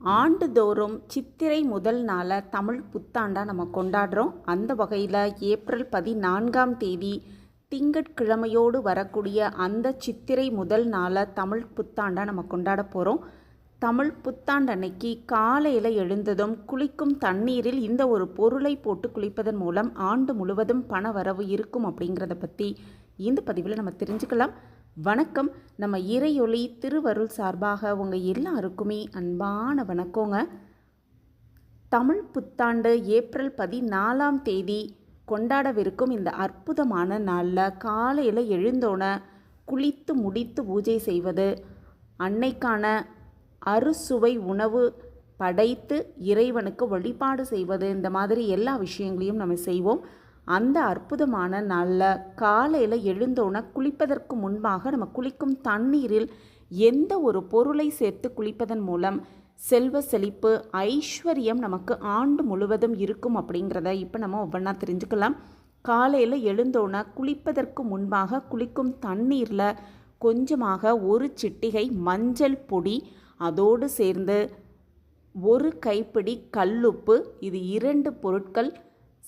ஆண்டுதோறும் சித்திரை முதல் நாளாக தமிழ் புத்தாண்டாக நம்ம கொண்டாடுறோம். அந்த வகையில் ஏப்ரல் பதினான்காம் தேதி திங்கட்கிழமையோடு வரக்கூடிய அந்த சித்திரை முதல் நாளை தமிழ் புத்தாண்டாக நம்ம கொண்டாட போகிறோம் தமிழ் புத்தாண்டு அன்னைக்கு காலையில் எழுந்ததும் குளிக்கும் தண்ணீரில் இந்த ஒரு பொருளை போட்டு குளிப்பதன் மூலம் ஆண்டு முழுவதும் பண வரவு இருக்கும் அப்படிங்கிறத பற்றி இந்த பதிவில் நம்ம தெரிஞ்சுக்கலாம். வணக்கம். நம்ம இறையொளி திருவருள் சார்பாக உங்கள் எல்லாருக்குமே அன்பான வணக்கங்க. தமிழ் புத்தாண்டு ஏப்ரல் பதினாலாம் தேதி கொண்டாடவிருக்கும் இந்த அற்புதமான நாளில் காலையில் எழுந்தோன குளித்து முடித்து பூஜை செய்வது அன்னைக்கான அறுசுவை உணவு படைத்து இறைவனுக்கு வழிபாடு செய்வது இந்த மாதிரி எல்லா விஷயங்களையும் நம்ம செய்வோம். அந்த அற்புதமான நாளில் காலையில் எழுந்தோன குளிப்பதற்கு முன்பாக நம்ம குளிக்கும் தண்ணீரில் எந்த ஒரு பொருளை சேர்த்து குளிப்பதன் மூலம் செல்வ செழிப்பு ஐஸ்வர்யம் நமக்கு ஆண்டு முழுவதும் இருக்கும் அப்படிங்கிறத இப்போ நம்ம ஒவ்வொன்றா தெரிஞ்சுக்கலாம். காலையில் எழுந்தோன குளிப்பதற்கு முன்பாக குளிக்கும் தண்ணீரில் கொஞ்சமாக ஒரு சிட்டிகை மஞ்சள் பொடி அதோடு சேர்ந்து ஒரு கைப்பிடி கல்லுப்பு இது இரண்டு பொருட்கள்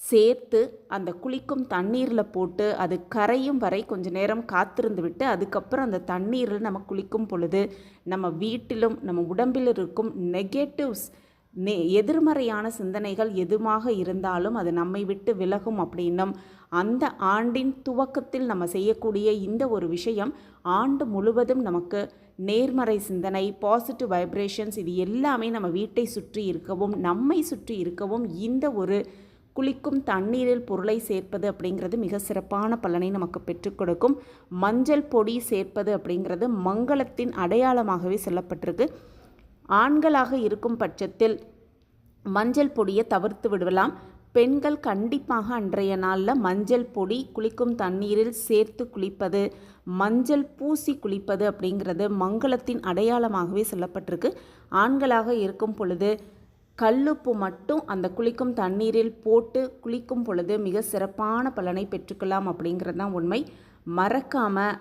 சேர்த்து அந்த குளிக்கும் தண்ணீரில் போட்டு அது கரையும் வரை கொஞ்ச நேரம் காத்திருந்து விட்டு அதுக்கப்புறம் அந்த தண்ணீரில் நம்ம குளிக்கும் பொழுது நம்ம வீட்டிலும் நம்ம உடம்பில் இருக்கும் நெகட்டிவ்ஸ் நெ எதிர்மறையான சிந்தனைகள் எதுவாக இருந்தாலும் அது நம்மை விட்டு விலகும் அப்படின்னும் அந்த ஆண்டின் துவக்கத்தில் நம்ம செய்யக்கூடிய இந்த ஒரு விஷயம் ஆண்டு முழுவதும் நமக்கு நேர்மறை சிந்தனை பாசிட்டிவ் வைப்ரேஷன்ஸ் இது எல்லாமே நம்ம வீட்டை சுற்றி இருக்கவும் நம்மை சுற்றி இருக்கவும் இந்த ஒரு குளிக்கும் தண்ணீரில் பொருளை சேர்ப்பது அப்படிங்கிறது மிக சிறப்பான பலனை நமக்கு பெற்றுக் கொடுக்கும். மஞ்சள் பொடி சேர்ப்பது அப்படிங்கிறது மங்களத்தின் அடையாளமாகவே சொல்லப்பட்டிருக்கு. ஆண்களாக இருக்கும் பட்சத்தில் மஞ்சள் பொடியை தவிர்த்து விடலாம். பெண்கள் கண்டிப்பாக அன்றைய நாளில் மஞ்சள் பொடி குளிக்கும் தண்ணீரில் சேர்த்து குளிப்பது மஞ்சள் பூசி குளிப்பது அப்படிங்கிறது மங்களத்தின் அடையாளமாகவே சொல்லப்பட்டிருக்கு. ஆண்களாக இருக்கும் பொழுது கல்லுப்பு மட்டும் அந்த குளிக்கும் தண்ணீரில் போட்டு குளிக்கும் பொழுது மிக சிறப்பான பலனை பெற்றுக்கலாம் அப்படிங்கிறது தான் உண்மை. மறக்காமல்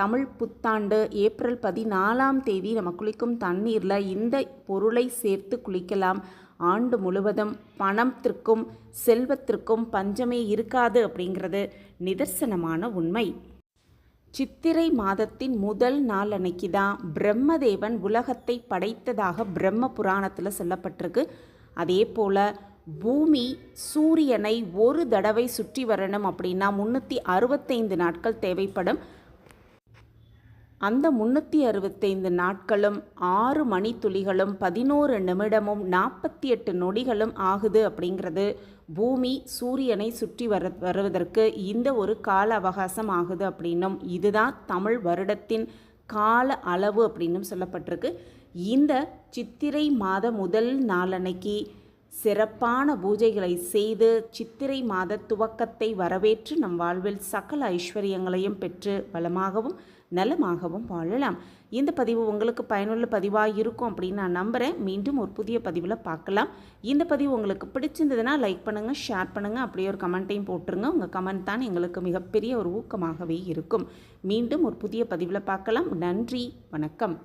தமிழ் புத்தாண்டு ஏப்ரல் பதினாலாம் தேதி நம்ம குளிக்கும் தண்ணீரில் இந்த பொருளை சேர்த்து குளிக்கலாம். ஆண்டு முழுவதும் பணத்திற்கும் செல்வத்திற்கும் பஞ்சமே இருக்காது அப்படிங்கிறது நிதர்சனமான உண்மை. சித்திரை மாதத்தின் முதல் நாள் அன்னைக்கு தான் பிரம்மதேவன் உலகத்தை படைத்ததாக பிரம்ம புராணத்தில் சொல்லப்பட்டிருக்கு. அதே போல் பூமி சூரியனை ஒரு தடவை சுற்றி வரணும் அப்படின்னா முந்நூற்றி அறுபத்தைந்து நாட்கள் தேவைப்படும். அந்த முன்னூற்றி அறுபத்தைந்து நாட்களும் ஆறு மணித்துளிகளும் பதினோரு நிமிடமும் நாற்பத்தி எட்டு நொடிகளும் ஆகுது அப்படிங்கிறது பூமி சூரியனை சுற்றி வர வருவதற்கு இந்த ஒரு கால அவகாசம் ஆகுது அப்படின்னும் இதுதான் தமிழ் வருடத்தின் கால அளவு அப்படின்னும் சொல்லப்பட்டிருக்கு. இந்த சித்திரை மாத முதல் நாளன்னைக்கு சிறப்பான பூஜைகளை செய்து சித்திரை மாத துவக்கத்தை வரவேற்று நம் வாழ்வில் சகல ஐஸ்வர்யங்களையும் பெற்று வளமாகவும் நலமாகவும் வாழலாம். இந்த பதிவு உங்களுக்கு பயனுள்ள பதிவாக இருக்கும் அப்படின்னு நான் நம்புகிறேன் மீண்டும் ஒரு புதிய பதிவில் பார்க்கலாம். இந்த பதிவு உங்களுக்கு பிடிச்சிருந்ததுன்னா லைக் பண்ணுங்கள் ஷேர் பண்ணுங்கள் அப்படியே ஒரு கமெண்ட்டையும் போட்டுருங்க. உங்கள் கமெண்ட் தான் எங்களுக்கு மிகப்பெரிய ஒரு ஊக்கமாகவே இருக்கும். மீண்டும் ஒரு புதிய பதிவில் பார்க்கலாம். நன்றி வணக்கம்.